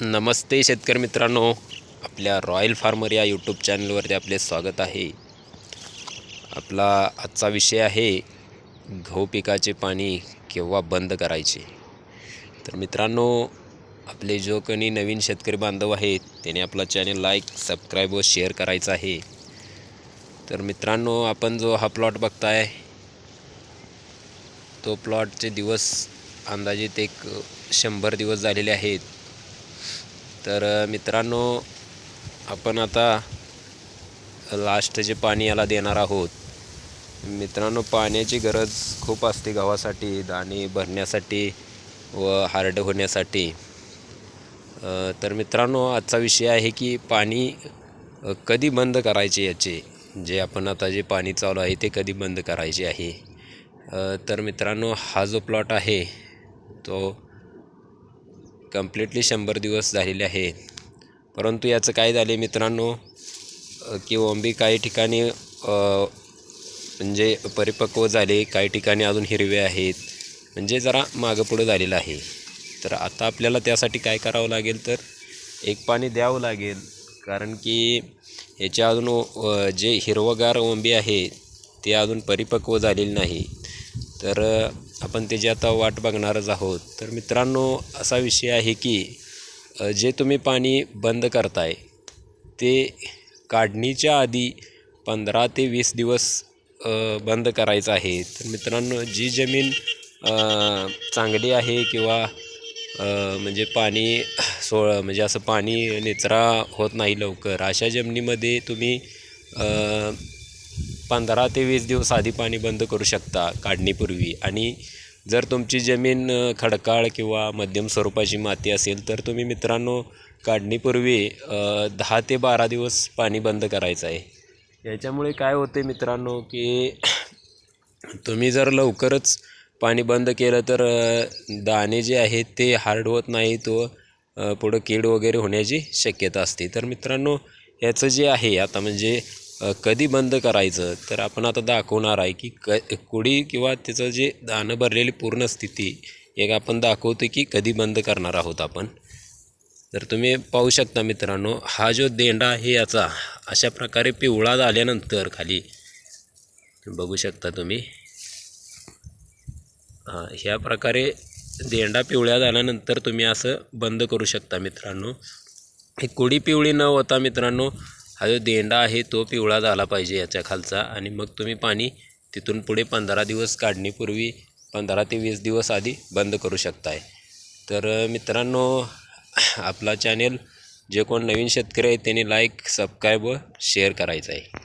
नमस्ते शेतकरी मित्रांनो. आपल्या रॉयल फार्मर या यूट्यूब चॅनलवरती आपले स्वागत आहे. आपला आजचा विषय आहे गहू पिकाचे पाणी केव्हा बंद करायचे? तर मित्रांनो आपले जो कोणी नवीन शेतकरी बांधव आहेत त्याने आपला चॅनल लाईक सबस्क्राईब व शेअर करायचा आहे. तर मित्रांनो आपण जो हा प्लॉट बघताय तो प्लॉटचे दिवस अंदाजित एक शंभर दिवस झालेले आहेत. तर मित्रांनो आपण आता लास्टचे पाणी याला देणार आहोत मित्रांनो पाण्याची गरज खूप असते गव्हासाठी दाणे भरण्यासाठी व हार्ड होण्यासाठी. तर मित्रांनो आजचा विषय आहे की पाणी कधी बंद करायचे याचे? जे आपण आता जे पाणी चालू आहे ते कधी बंद करायचे आहे? तर मित्रांनो हा जो प्लॉट आहे तो कम्प्लिटली शंभर दिवस झालेले आहे परंतु याचं काय झाले मित्रांनो की ओंबी काही ठिकाणी म्हणजे परिपक्व झाले काही ठिकाणी अजून हिरवे आहेत. म्हणजे जरा मागं पुढं झालेलं आहे. तर आता आपल्याला त्यासाठी काय करावं लागेल तर एक पाणी द्यावं लागेल. कारण की याच्या अजून जे हिरवगार ओंबी आहे ते अजून परिपक्व झालेले नाही. तर आपण त्याची आता वाट बघणारच आहोत. तर मित्रांनो असा विषय आहे की जे तुम्ही पाणी बंद करताय ते काढणीच्या आधी पंधरा ते वीस दिवस बंद करायचं आहे. तर मित्रांनो जी जमीन चांगली आहे किंवा म्हणजे पाणी सोळ म्हणजे असं पाणी निचरा होत नाही लवकर अशा जमिनीमध्ये तुम्ही पंधरा ते वीस दिवस आधी पाणी बंद करू शकता काढणीपूर्वी. आणि जर तुमची जमीन खडकाळ किंवा मध्यम स्वरूपाची माती असेल तर तुम्ही मित्रांनो काढणीपूर्वी दहा ते बारा दिवस पाणी बंद करायचं आहे. याच्यामुळे काय होते मित्रांनो की तुम्ही जर लवकरच पाणी बंद केलं तर दाणे जे आहेत ते हार्ड होत नाहीत व पुढं कीड वगैरे होण्याची शक्यता असते. तर मित्रांनो याचं जे आहे आता म्हणजे कधी बंद करायचं? तर आपण आता दाखवणार आहे की क कुडी किंवा त्याचं जे दाणं भरलेली पूर्ण स्थिती एक आपण दाखवतो की कधी बंद करणार आहोत आपण. तर तुम्ही पाहू शकता मित्रांनो हा जो देंडा आहे याचा अशा प्रकारे पिवळा झाल्यानंतर खाली बघू शकता तुम्ही. हां ह्या प्रकारे देंडा पिवळ्या झाल्यानंतर तुम्ही असं बंद करू शकता मित्रांनो. ही कुडी पिवळी न होता मित्रांनो हा जो देंडा आहे तो पिवळा झाला पाहिजे याच्या खालचा. आणि मग तुम्ही पाणी तिथून पुढे पंधरा दिवस काढणीपूर्वी पंधरा ते वीस दिवस आधी बंद करू शकताय. तर मित्रांनो आपला चॅनेल जे कोण नवीन शेतकरी आहेत त्यांनी लाईक सबस्क्राईब व शेअर करायचं आहे